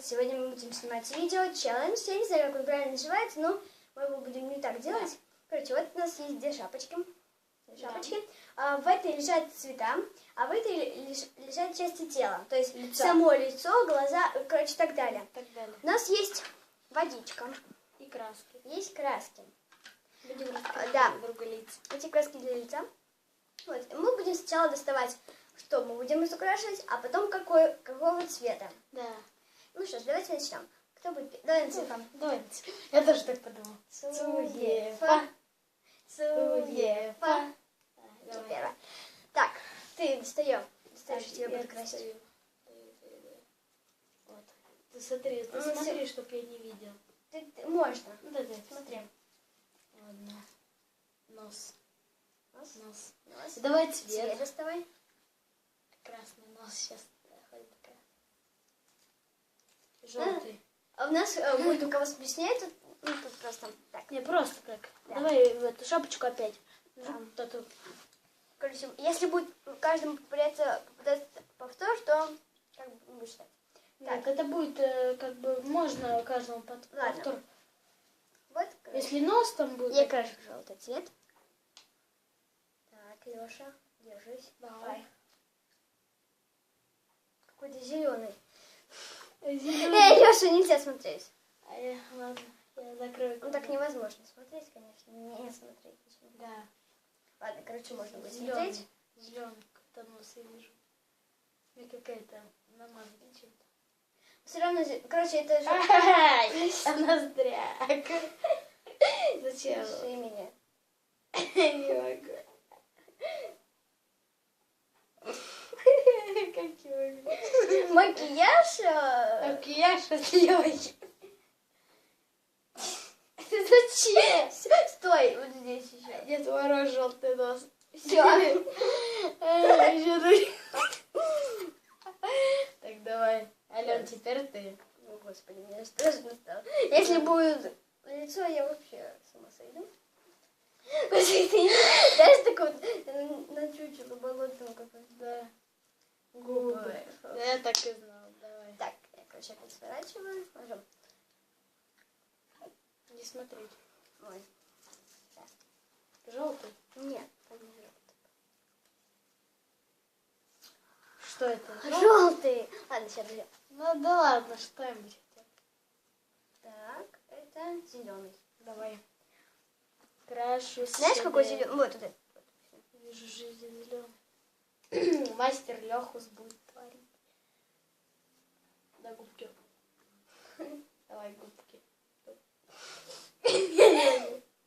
Привет! Сегодня мы будем снимать видео челлендж. Я не знаю, как он правильно называется, но мы его будем не так делать. Короче, вот у нас есть две шапочки. Две Да. шапочки. А, в этой лежат цвета, а в этой леж- лежат части тела. То есть Лицо. само лицо, глаза, короче, так далее. так далее. У нас есть водичка, И краски. есть краски. Будем А, да. друг друга лица. Эти краски для лица. Вот. и Мы будем сначала доставать, что мы будем изукрашивать, а потом какой, какого цвета. Да. Ну что ж, давайте начнем. Кто будет? Давай начнем. Давай. Я тоже так подумал. Цуефа. Цуефа. Ты первая. Так, ты достаем. Достаешь, я буду красить. Вот. Ты смотри, ты Ну, смотри, чтоб я не видел. Ты- ты- можно. Ну да, да, Смотри. Ладно. Нос. Нос. Нос. Нос. Давай Цвет цвет. доставай. Красный нос сейчас. Такая. Желтый. А у нас э, будет у кого смешнее, тут, ну, тут просто так. Не, просто так. Да. Давай в эту шапочку опять. Да. Вот эту. Короче, если будет каждому попадаться, попадаться повтор, то как бы не считать. Так, это будет э, как бы можно каждому под Ладно. повтор. Вот, короче. Если нос там будет. Я крашу желтый цвет. Так, Леша, держись. Давай. Какой-то зеленый. Зелёный. Эй, Леша, нельзя смотреть. А я, ладно, я закрою. Ну так невозможно смотреть, конечно. Не смотреть. почему. Да. Ладно, короче, можно будет Зеленый. смотреть. Зеленый, как нос я вижу. И какая-то намазана чем-то. Все равно, короче, это же... Ай, ноздряк. Зачем? Пиши меня. Не могу. Как я могу? Макияж? э, Макияж от Лёхи. Зачем? Стой, вот здесь еще. Дед Мороз желтый нос. Все. Так, давай. Ален, теперь ты. О, господи, мне страшно стало. Если будет лицо, я вообще с ума сойду. Знаешь, такой вот э, на чучело болотном какой Да. Губы. Да, я так и знал. Короче, опять сворачиваю. Ложим. Не смотреть. Ой, Желтый. нет, там не желтый. Что это? Желтый. Ладно, сейчас подожди. Ну да ладно, что-нибудь. Так, это зеленый. Давай. Крашу Знаешь, какой себе. зеленый? Вот этот. Вижу жизнь зеленый. Мастер Лехус будет творить. Да, губки. Давай губки.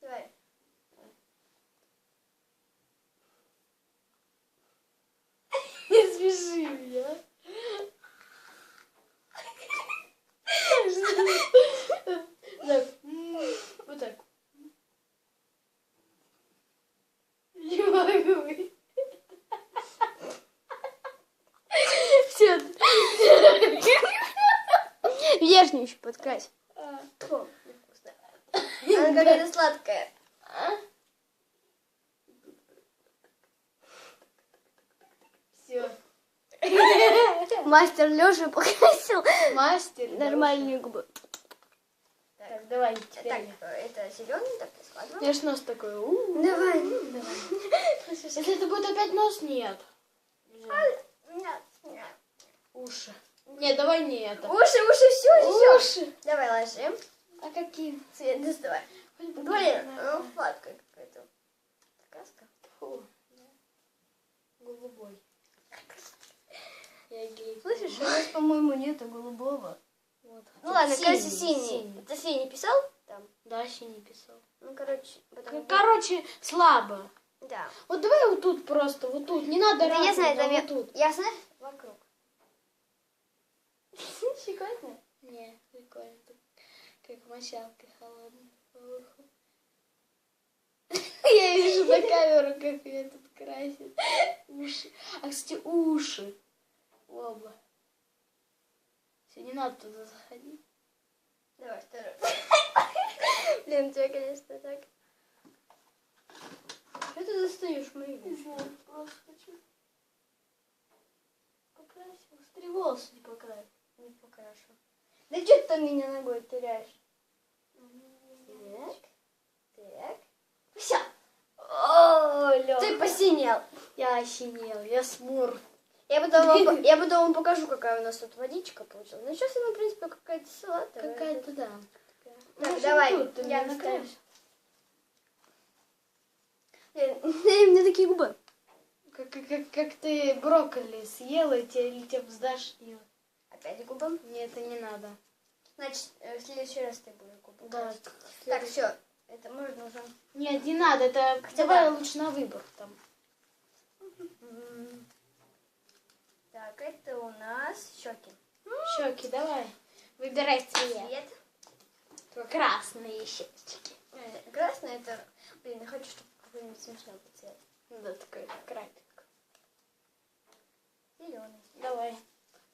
Давай. Не смеши меня. Так, м, вот так. Не могу. Все. Верхнюю еще подкрась. Фу, невкусно. Она какая-то сладкая. Все. Мастер Леша покрасил Мастер. нормальные губы. Так, давай Так, это зеленый, так ты складываем. Я ж нос такой. у. Давай. Если это будет опять нос, нет. Нет, нет. Уши. Нет, давай не это. Уши, уши, все, все. Уши. Давай ложим. А какие? Цвет доставай. Блин, ну сладкая какая-то. Краска. Фу. Голубой. Я гей. Слышишь, у нас, по-моему, нету голубого. Вот. Ну ладно, Синий, кажется, синий. синий. Ты синий писал? Там. Да, синий писал. Ну, короче, потом... Короче, слабо. Да. Вот давай вот тут просто, вот тут. Не надо Да я знаю, вот тут. Я знаю, вокруг. Щекотно? Не, прикольно. Тут Как мочалка холодная. Уху. Я вижу на камеру, как ее тут красит. Уши. А, кстати, уши. Оба. Все, не надо туда заходить. Давай, второй. Блин, тебя, конечно, так. Что ты достаешь мои вещи? знаю, просто хочу. Покрасил. Смотри, волосы не покрасил. Не покрашу. ты меня ногой теряешь? Так, так. Все. О, Лёха. Ты посинел. Я осенел, я смур. Я потом, вам, я потом вам покажу, какая у нас тут водичка получилась. Ну, сейчас она, в принципе, какая-то салатовая. Какая-то, да. Так, Может, давай, тут я накрою. накроешь? Э, У меня такие губы. Как, как, как, ты брокколи съела, и тебе, или тебе вздашнило. Опять губы. Мне это не надо. Значит, э, в следующий раз ты будешь губы. Да. Так, все. Это можно уже. Нет, не надо, это Хотя давай да. лучше на выбор там. Так, это у нас щеки. Щеки, давай. Выбирай цвет. Цвет. Красные щечки. Э, Красный это... Блин, я хочу, чтобы какой-нибудь смешной был цвет. Да, такой крапик. Зеленый. Давай.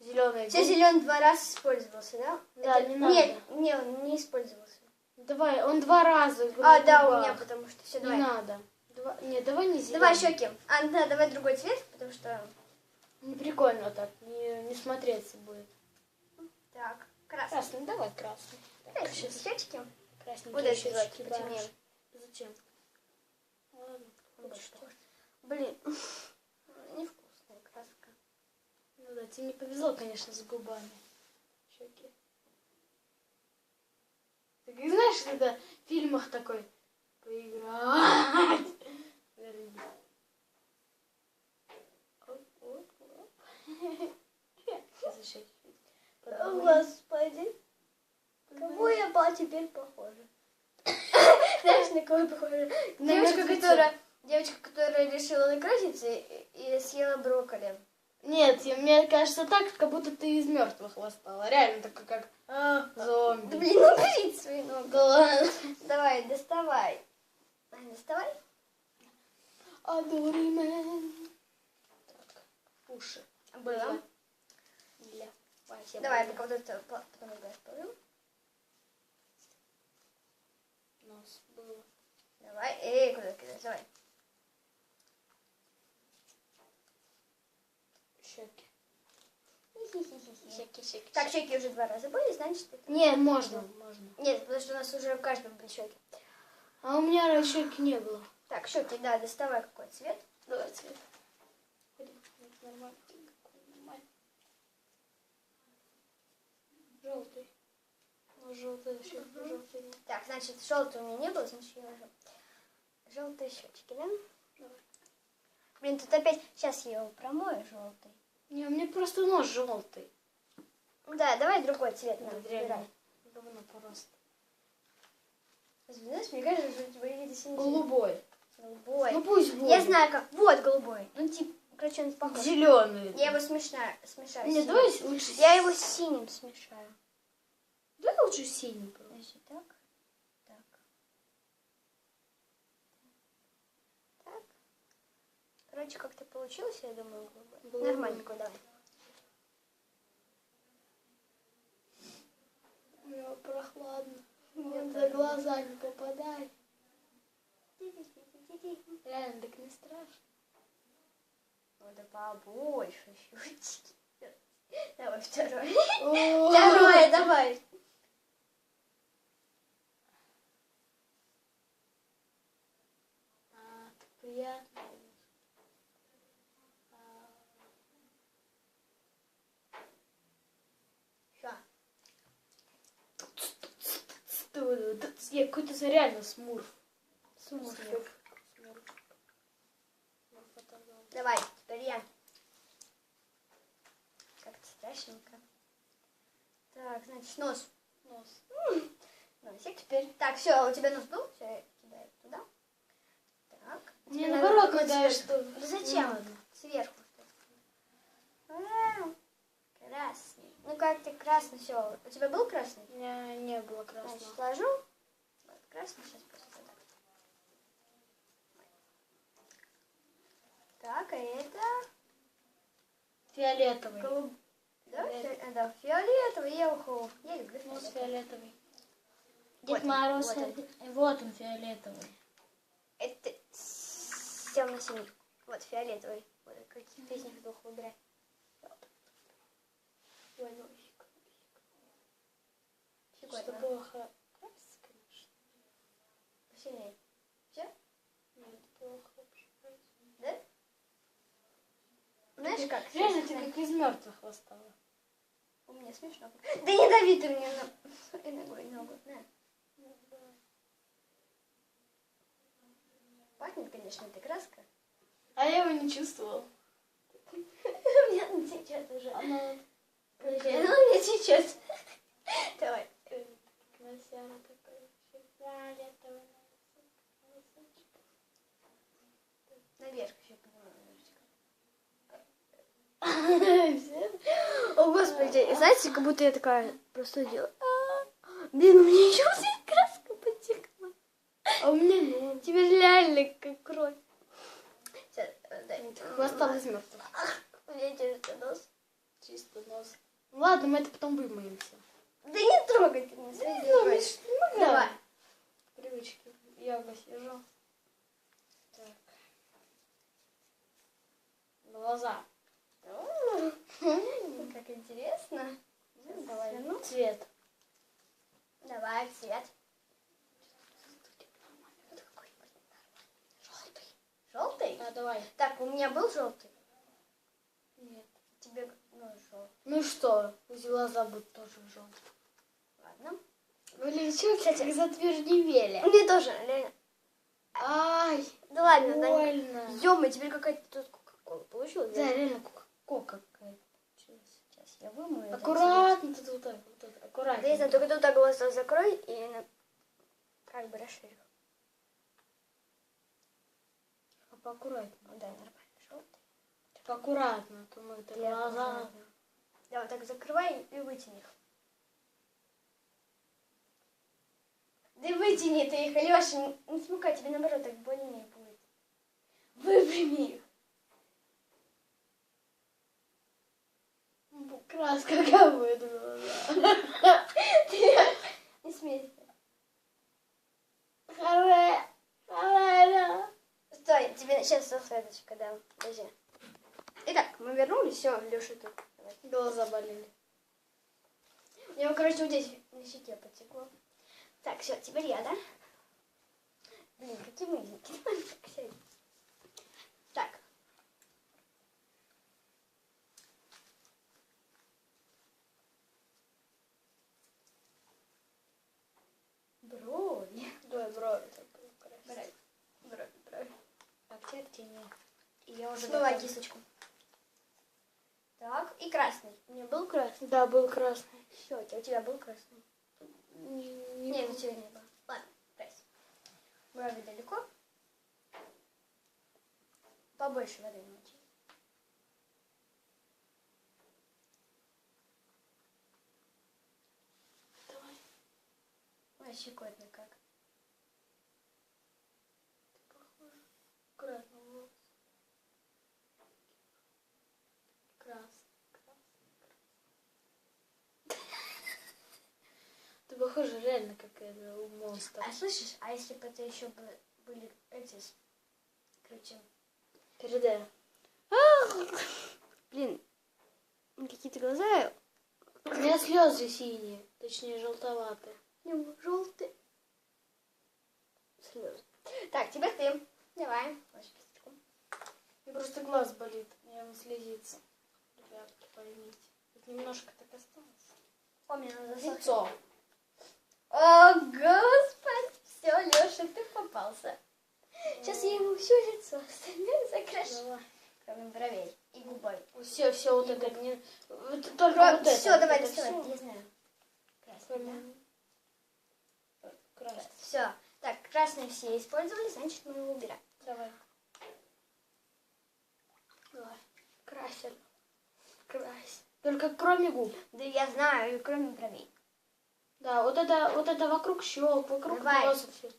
Зеленый. Все зеленый два раза использовался, да? Да, Это- не надо. Нет, не, он не использовался. Давай, он два раза. А, да, у меня, потому что все, Не давай. надо. Два... Нет, давай не зеленый. Давай щеки. А, да, давай другой цвет, потому что... Не прикольно так, не, не смотреться будет. Так, красный. Красный, давай красный. Так, Красные сейчас щечки. красненькие эти щечки, да. Зачем? Ладно, так. Блин. Ну да, тебе не повезло, конечно, с губами. Щеки. Ты как знаешь, когда в фильмах такой поиграть. Господи, кого я по теперь похожа? Знаешь, на кого я похожа? Девочка, которая, девочка, которая решила накраситься и съела брокколи. Нет, я- мне кажется так, как будто ты из мертвых восстала. Реально такой, как А, зомби. блин, ну убери свои ноги. Да ладно. Давай, доставай. Ай, Доставай. Адоримен. Так, уши. Было. Для Вася. Давай, пока вот это по- потом играешь положу. Нос было. Давай. Эй, куда кидаешь? Давай. Щеки. Щеки, щеки. Так, щеки уже два раза были, значит это... Не, можно, можно. Нет, потому что у нас уже в каждом были щеки. А у меня щеки не было. Так, щеки, да, доставай какой цвет. Давай цвет. Нормально. Желтый. Желтый вообще, желтый. Так, значит, желтый у меня не было, значит, я ложу. Желтые щечки, да? Давай. Блин, тут опять... Сейчас я его промою, желтый. Не, у меня просто нос желтый. Да, давай другой цвет нам выбирай. Говно просто. Знаешь, мне кажется, что у тебя какие-то синие... Голубой. Голубой. Ну пусть будет. Я знаю как. Вот голубой. Ну, типа, короче, он похож. Зеленый. Я его смешаю. смешаю Не, синим. давай лучше. Я его с синим смешаю. Давай лучше синий просто. Значит, так. Так. Так. Короче, как-то получилось, я думаю. Нормально, давай. У него прохладно. Вот за глаза не попадай. Реально, так не страшно. Надо побольше щучки. Давай второй. О, Второе, давай. А, так приятно. А, Всё. Т- Я какой-то реально смурф. Смурф. Смурф. Смурф это да. Давай, теперь я. Как-то страшненько. Так, значит, нос. Нос. Носик теперь. Так, все, у тебя нос был? Все, я кидаю туда. Так. Не, Теперь наоборот, цвет? что... Да зачем? Не надо. Сверху. А, Красный. Ну как ты красный, все. У тебя был красный? У меня не было Значит, красного. сложу. Вот, красный сейчас просто так. Так, а это Фиолетовый. голуб... Да, Фиолет- фи- а, да, фиолетовый, я уху. Я люблю фиолетовый. фиолетовый. Вот Дед он, Мороз. вот он. фи- Вот он фиолетовый. Это темно-синий. Вот, фиолетовый. Вот, каких из них двух выбирай. Ой, носик. ха- краситься, конечно. Сильнее. Все? Нет, плохо вообще. Да? Знаешь как? Реально, ты как из мертвых восстала. У меня смешно. Да не дави ты мне на... И ногой ногу. На. Пахнет, конечно, эта краска. А я его не чувствовал. У меня она течет уже. Она Подожди, она у меня течет. Давай. красиво такой. Фиолетовый Наверх еще. О, господи. Знаете, как будто я такая просто делаю. «А, Блин, у меня еще здесь краска потекла. А у меня нет. Теперь реально как кровь. Сейчас, дай. Из мертвых. У меня чисто нос. Чисто нос. Ладно, мы это потом вымоемся. Да не трогай ты меня, ночи. Миш, ну, Давай. Привычки. Я посижу. Глаза. Как интересно. Ну, Давай. Цвет. Давай, цвет. Желтый. Желтый? А, давай. Так, у меня был желтый. Нет. Тебе, ну, желтый. Ну что? Глаза будут тоже желтые. Ладно. Блин, что, Кстати. как затвердевели? Мне тоже, реально. Ай, Да ладно, да. больно. Ё-моё, теперь какая-то тут кока-кола получилась. Да, реально кока какая-то получилась. Сейчас я вымою. Аккуратно, тут вот так, вот так, аккуратно. Да я знаю, только тут так глаза закрой и на- как бы расширю. А поаккуратнее. Да, нормально. Желтый. Так аккуратно, а то мы это глаза. аккуратно. Да, вот так закрывай и вытяни их. Да вытяни ты их, Алёша, не, смыкай, тебе наоборот так больнее будет. Выпрями их. Будет глаза. Ты не смейся. Харе, харе. Стой, тебе сейчас салфеточка дам. Подожди. Итак, мы вернулись, все, Леша тут. Глаза болели. У него, короче, вот здесь на щеке потекло. Так, все, теперь я, да? Блин, какие мыленькие. Давай так сядь. Так. Брови. Давай брови так красить. Брови, брови, брови. Так, цвет тени. И я уже Смывай кисточку. Так, и красный. У меня был красный? Да, был красный. Все, у тебя был красный? Не, Нет, у тебя не было. Ладно, красный. Брови далеко. Побольше воды намочи. Давай. Ой, щекотно как. Похоже. Аккуратно волос. Красный, красный, красный. Ты похожа реально какая-то у монстра. А слышишь, а если бы это еще бы были эти, короче, Передай. блин, какие-то глаза У меня слезы синие, точнее желтоватые. желтые. Слезы. Так, теперь ты. Давай. Мне просто глаз болит, я он слезится. Ребятки, поймите. Тут немножко так осталось. О, мне надо. Лицо. О, господи. Все, Леша, ты попался. Сейчас я ему все лицо остальное закрашу. Кроме бровей и губой. Все, все, вот это не... вот Только Кро- вот это. все, вот давай, это доставай. всё. Я знаю. Красный, да? Красный. Все. Так, красный все использовали, значит мы его убираем. Давай. Давай. Красим. Крась. Только кроме губ. Да я знаю, и кроме бровей. Да, вот это, вот это вокруг щек, вокруг Давай. носа все.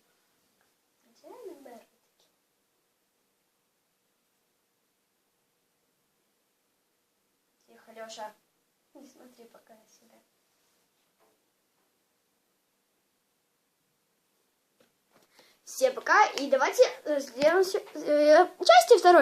Тихо, Леша. Не смотри пока на себя. Всем пока и давайте э, сделаем э, части второй.